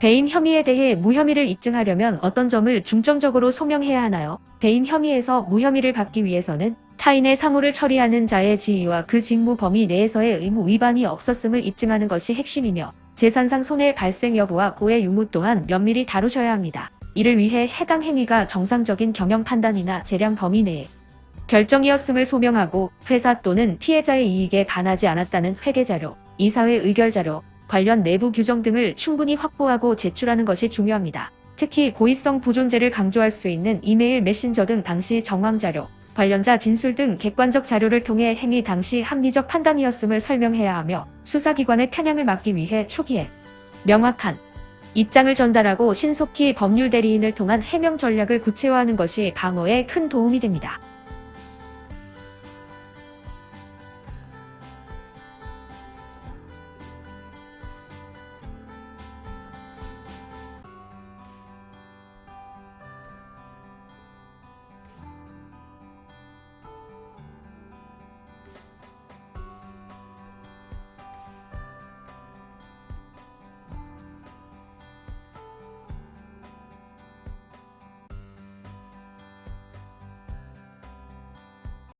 배임 혐의에 대해 무혐의를 입증하려면 어떤 점을 중점적으로 소명해야 하나요? 배임 혐의에서 무혐의를 받기 위해서는 타인의 사무를 처리하는 자의 지위와 그 직무 범위 내에서의 의무 위반이 없었음을 입증하는 것이 핵심이며 재산상 손해 발생 여부와 고의 유무 또한 면밀히 다루셔야 합니다. 이를 위해 해당 행위가 정상적인 경영 판단이나 재량 범위 내에 결정이었음을 소명하고 회사 또는 피해자의 이익에 반하지 않았다는 회계자료, 이사회 의결자료, 관련 내부 규정 등을 충분히 확보하고 제출하는 것이 중요합니다. 특히 고의성 부존재를 강조할 수 있는 이메일 메신저 등 당시 정황 자료, 관련자 진술 등 객관적 자료를 통해 행위 당시 합리적 판단이었음을 설명해야 하며 수사기관의 편향을 막기 위해 초기에 명확한 입장을 전달하고 신속히 법률 대리인을 통한 해명 전략을 구체화하는 것이 방어에 큰 도움이 됩니다.